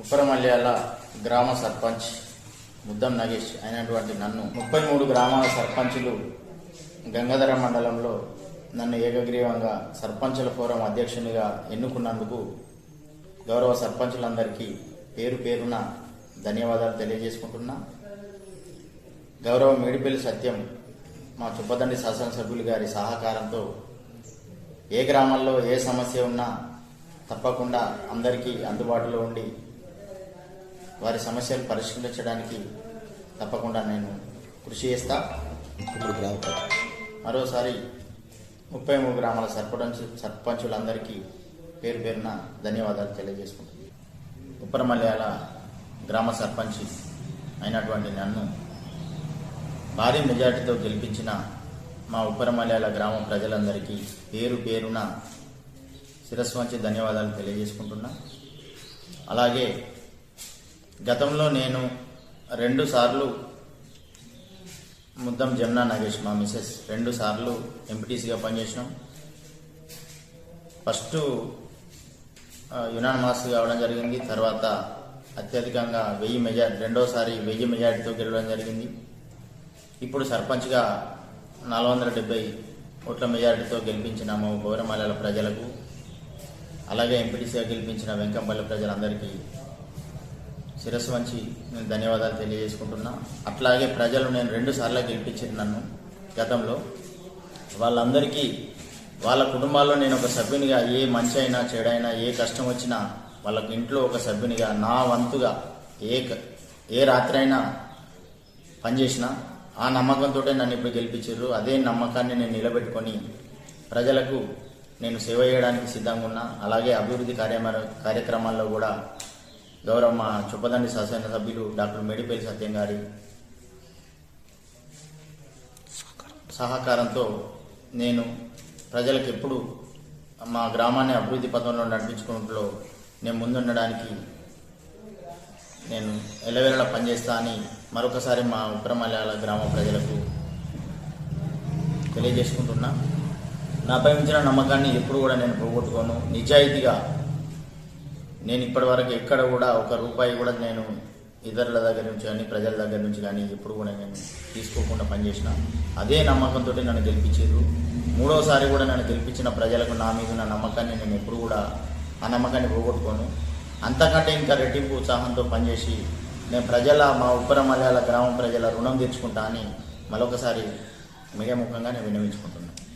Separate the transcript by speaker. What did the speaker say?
Speaker 1: ఉప్పరమల్యాల గ్రామ సర్పంచ్ ముద్దం నగేష్ అయినటువంటి నన్ను ముప్పై మూడు గ్రామాల సర్పంచులు గంగాధర మండలంలో నన్ను ఏకగ్రీవంగా సర్పంచుల ఫోరం అధ్యక్షునిగా ఎన్నుకున్నందుకు గౌరవ సర్పంచులందరికీ పేరు పేరున ధన్యవాదాలు తెలియజేసుకుంటున్నా. గౌరవ మేడిపల్లి సత్యం మా చుప్పదండి శాసనసభ్యులు గారి సహకారంతో ఏ గ్రామాల్లో ఏ సమస్య ఉన్నా తప్పకుండా అందరికీ అందుబాటులో ఉండి వారి సమస్యలు పరిష్కరించడానికి తప్పకుండా నేను కృషి చేస్తా. మరోసారి ముప్పై మూడు గ్రామాల సర్పంచ్ సర్పంచులందరికీ పేరు పేరున ధన్యవాదాలు తెలియజేసుకుంటున్నాను. ఉప్పరమల్యాల గ్రామ సర్పంచ్ అయినటువంటి నన్ను భారీ మెజార్టీతో గెలిపించిన మా ఉప్పరమల్యాల గ్రామ ప్రజలందరికీ పేరు పేరున శిరస్సు ధన్యవాదాలు తెలియజేసుకుంటున్నా. అలాగే గతంలో నేను రెండు సార్లు ముద్దం జమునా నాగేష్ మా మిసెస్ రెండు సార్లు ఎంపీటీసీగా పనిచేసినాం. ఫస్ట్ యునానిమస్ కావడం జరిగింది. తర్వాత అత్యధికంగా వెయ్యి మెజార్టీ రెండోసారి వెయ్యి మెజార్టీతో గెలవడం జరిగింది. ఇప్పుడు సర్పంచ్గా నాలుగు వందల డెబ్బై ఓట్ల మెజారిటీతో గెలిపించిన మా గౌరమల్లాల ప్రజలకు. అలాగే ఎంపీటీసీగా గెలిపించిన వెంకంపల్లి ప్రజలందరికీ శిరస్సు వంచి నేను ధన్యవాదాలు తెలియజేసుకుంటున్నా. అట్లాగే ప్రజలు నేను రెండు సార్లు గెలిపించారు నన్ను గతంలో. వాళ్ళందరికీ వాళ్ళ కుటుంబాల్లో నేను ఒక సభ్యునిగా ఏ మంచి అయినా చెడైనా ఏ కష్టం వచ్చినా వాళ్ళకి ఇంట్లో ఒక సభ్యునిగా నా వంతుగా ఏ క- ఏ రాత్రైనా పనిచేసిన ఆ నమ్మకంతో నన్ను ఇప్పుడు గెలిపించారు. అదే నమ్మకాన్ని నేను నిలబెట్టుకొని ప్రజలకు నేను సేవ చేయడానికి సిద్ధంగా ఉన్నా. అలాగే అభివృద్ధి కార్యమ కార్యక్రమాల్లో కూడా గౌరవ మా చుప్పదండి శాసనసభ్యులు డాక్టర్ మేడిపల్లి సత్యం గారి సహకారంతో నేను ప్రజలకు ఎప్పుడు మా గ్రామాన్ని అభివృద్ధి పథంలో నడిపించుకుంటూ నేను ముందుండడానికి నేను ఎలవేళ పనిచేస్తా అని మరొకసారి మా ఉత్తరమలయాళ గ్రామ ప్రజలకు తెలియజేసుకుంటున్నా. నాపై ఉంచిన నమ్మకాన్ని ఎప్పుడు కూడా నేను పోగొట్టుకోను. నిజాయితీగా నేను ఇప్పటివరకు ఎక్కడ కూడా ఒక రూపాయి కూడా నేను ఇతరుల దగ్గర నుంచి కానీ ప్రజల దగ్గర నుంచి కానీ ఎప్పుడు కూడా నేను తీసుకోకుండా పనిచేసిన. అదే నమ్మకంతో నన్ను గెలిపించారు మూడోసారి కూడా నన్ను గెలిపించిన ప్రజలకు నా మీద ఉన్న నమ్మకాన్ని నేను ఎప్పుడు కూడా ఆ నమ్మకాన్ని పోగొట్టుకోను. అంతకంటే ఇంకా రెట్టింపు ఉత్సాహంతో పనిచేసి నేను ప్రజల మా ఉప్పర మలయాళ గ్రామం ప్రజల రుణం తీర్చుకుంటా అని మరొకసారి మిగముఖంగా నేను విన్నవించుకుంటున్నాను